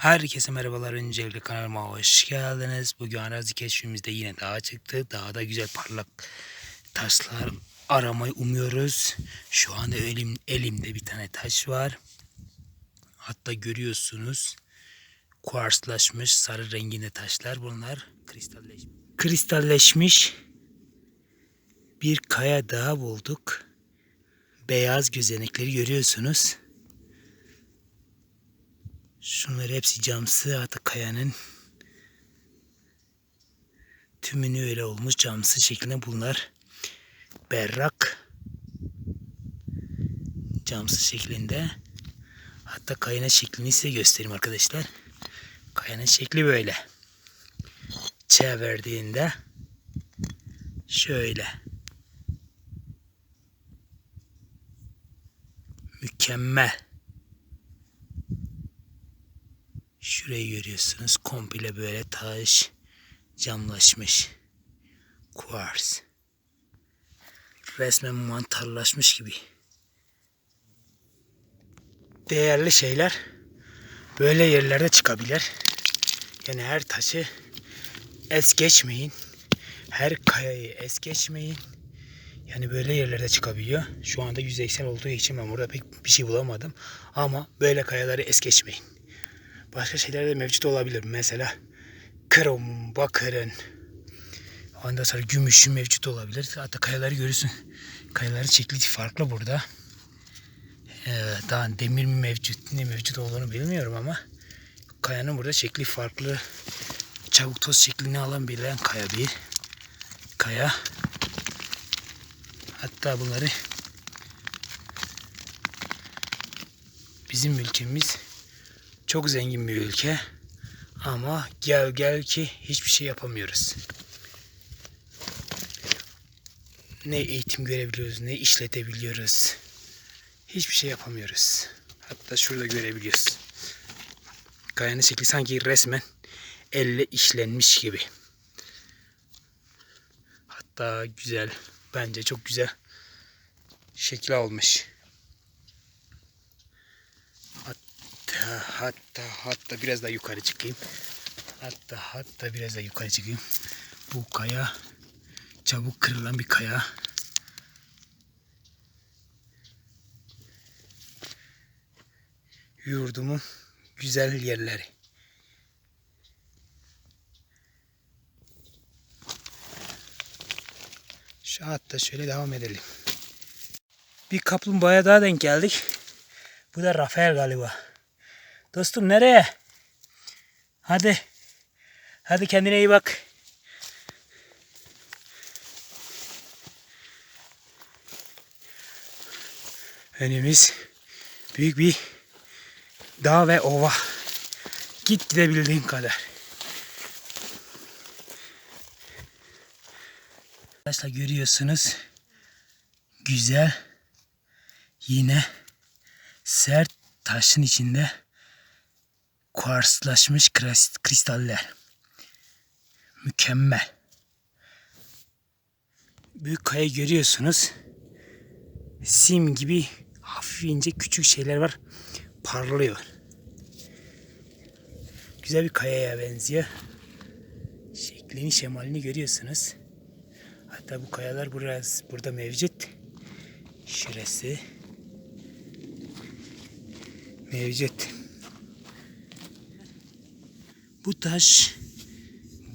Herkese merhabalar. Öncelikle kanalıma hoş geldiniz. Bugün arazi keşfimizde yine dağa çıktı. Dağda güzel parlak taşlar aramayı umuyoruz. Şu anda elim, elimde bir tane taş var. Hatta görüyorsunuz kuarslaşmış sarı renginde taşlar bunlar. Kristalleşmiş. Kristalleşmiş bir kaya daha bulduk. Beyaz gözenekleri görüyorsunuz. Şunlar hepsi camsı hatta kayanın tümünü öyle olmuş camsı şeklinde bunlar. Berrak camsı şeklinde. Hatta kayanın şeklini size göstereyim arkadaşlar. Kayanın şekli böyle. Çevirdiğinde şöyle. Mükemmel Şurayı görüyorsunuz. Komple böyle taş camlaşmış. Kuvars. Resmen mantarlaşmış gibi. Değerli şeyler böyle yerlerde çıkabilir. Yani her taşı es geçmeyin. Her kayayı es geçmeyin. Yani böyle yerlerde çıkabiliyor. Şu anda yüzeysel olduğu için ben burada pek bir şey bulamadım. Ama böyle kayaları es geçmeyin. Başka şeyler de mevcut olabilir. Mesela krom, bakırın, ondan sonra gümüşün mevcut olabilir. Hatta kayaları görürsün. Kayaların şekli farklı burada. Ee, daha demir mi mevcut, ne mevcut olduğunu bilmiyorum ama kayanın burada şekli farklı. Çabuk toz şeklini alan bilen kaya bir kaya. Hatta bunları bizim ülkemiz çok zengin bir ülke. Ama gel gel ki hiçbir şey yapamıyoruz. Ne eğitim görebiliyoruz, ne işletebiliyoruz. Hiçbir şey yapamıyoruz. Hatta şurada görebiliyoruz. Kayanın şekli sanki resmen elle işlenmiş gibi. Hatta güzel, bence çok güzel şekil almış. Hatta hatta biraz daha yukarı çıkayım. Hatta hatta biraz daha yukarı çıkayım. Bu kaya çabuk kırılan bir kaya. Yurdumun güzel yerleri. Şu hatta şöyle devam edelim. Bir kaplumbağaya daha denk geldik. Bu da Rafael galiba. Dostum nereye? Hadi. Hadi kendine iyi bak. Önümüz büyük bir dağ ve ova. Git gidebildiğin kadar. Arkadaşlar görüyorsunuz. Güzel. Yine sert taşın içinde kuarslaşmış kristaller. Mükemmel. Büyük kaya görüyorsunuz. Sim gibi hafif ince küçük şeyler var. Parlıyor. Güzel bir kayaya benziyor. Şeklini, şemalini görüyorsunuz. Hatta bu kayalar biraz burada mevcut. Şurası mevcut. Bu taş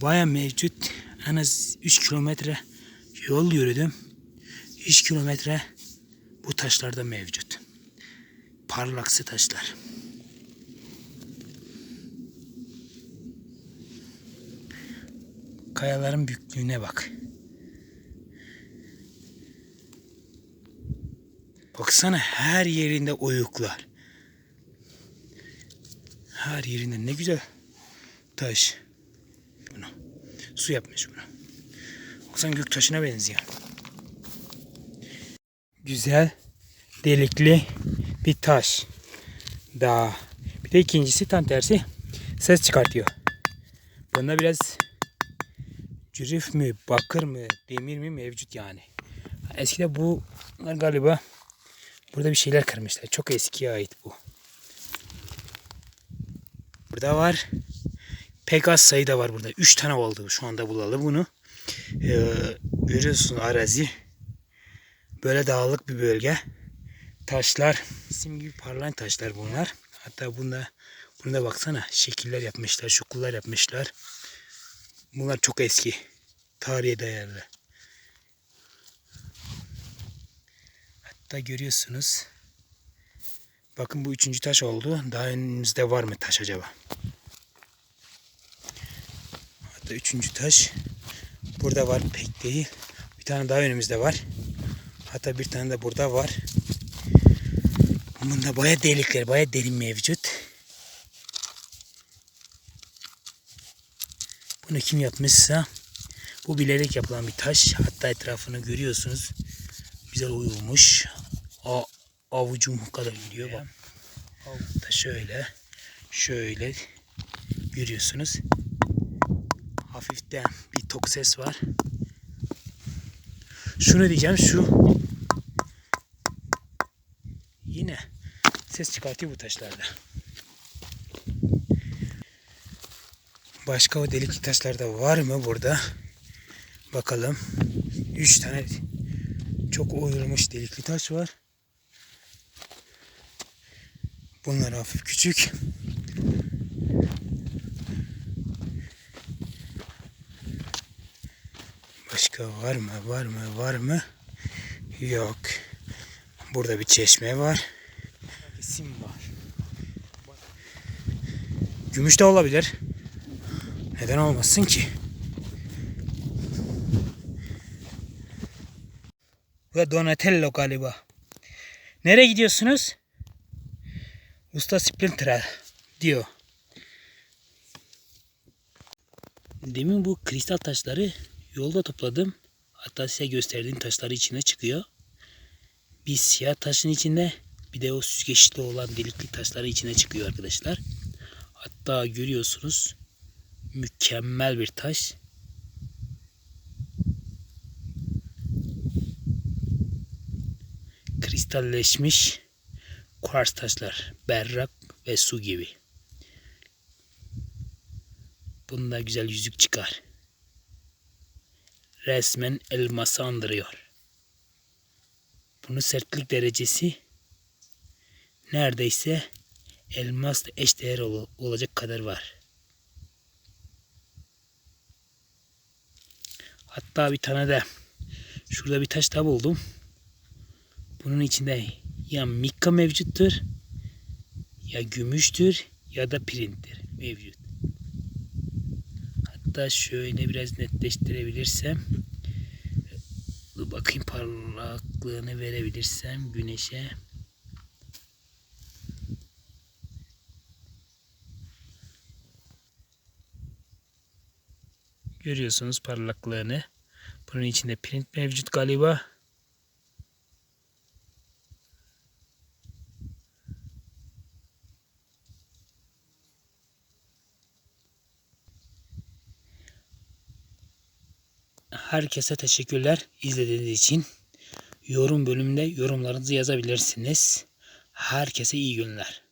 baya mevcut. En az 3 kilometre yol yürüdüm. 3 kilometre bu taşlarda mevcut. Parlaksı taşlar. Kayaların büyüklüğüne bak. Baksana her yerinde oyuklar. Her yerinde ne güzel taş. Bunu. Su yapmış bunu. Baksana gök taşına benziyor. Güzel, delikli bir taş. Daha. Bir de ikincisi tam tersi ses çıkartıyor. Bunda biraz cürif mi, bakır mı, demir mi mevcut yani. Eskide bu galiba burada bir şeyler kırmışlar. Çok eskiye ait bu. Burada var. Pek az sayıda var burada. 3 tane oldu şu anda bulalı bunu. Ee, görüyorsun arazi. Böyle dağlık bir bölge. Taşlar. Sim gibi parlayan taşlar bunlar. Hatta bunda bunu da baksana. Şekiller yapmışlar. Şukullar yapmışlar. Bunlar çok eski. Tarihe dayalı. Hatta görüyorsunuz. Bakın bu üçüncü taş oldu. Daha önümüzde var mı taş acaba? Hatta üçüncü taş. Burada var pek değil. Bir tane daha önümüzde var. Hatta bir tane de burada var. Bunda baya delikler, baya derin mevcut. Bunu kim yapmışsa bu bilerek yapılan bir taş. Hatta etrafını görüyorsunuz. Güzel uyulmuş. A, avucum kadar gidiyor. Bak. Da şöyle. Şöyle. Görüyorsunuz. Hafiften bir tok ses var. Şunu diyeceğim şu. Yine ses çıkartıyor bu taşlarda. Başka o delikli taşlarda var mı burada? Bakalım. Üç tane çok oyulmuş delikli taş var. Bunlar hafif küçük. Başka var mı? Var mı? Var mı? Yok. Burada bir çeşme var. İsim var. Gümüş de olabilir. Neden olmasın ki? Ve Donatello galiba. Nereye gidiyorsunuz? Usta Splinter diyor. Demin bu kristal taşları yolda topladım. Hatta size gösterdiğim taşları içine çıkıyor. Bir siyah taşın içinde bir de o süzgeçli olan delikli taşları içine çıkıyor arkadaşlar. Hatta görüyorsunuz mükemmel bir taş. Kristalleşmiş kuars taşlar berrak ve su gibi. Bunda güzel yüzük çıkar. Resmen elması andırıyor. Bunun sertlik derecesi neredeyse elmasla eşdeğer ol- olacak kadar var. Hatta bir tane de şurada bir taş daha buldum. Bunun içinde ya mikka mevcuttur ya gümüştür ya da pirinttir mevcut. Hatta şöyle biraz netleştirebilirsem bakayım parlaklığını verebilirsem güneşe Görüyorsunuz parlaklığını. Bunun içinde print mevcut galiba. Herkese teşekkürler izlediğiniz için. Yorum bölümünde yorumlarınızı yazabilirsiniz. Herkese iyi günler.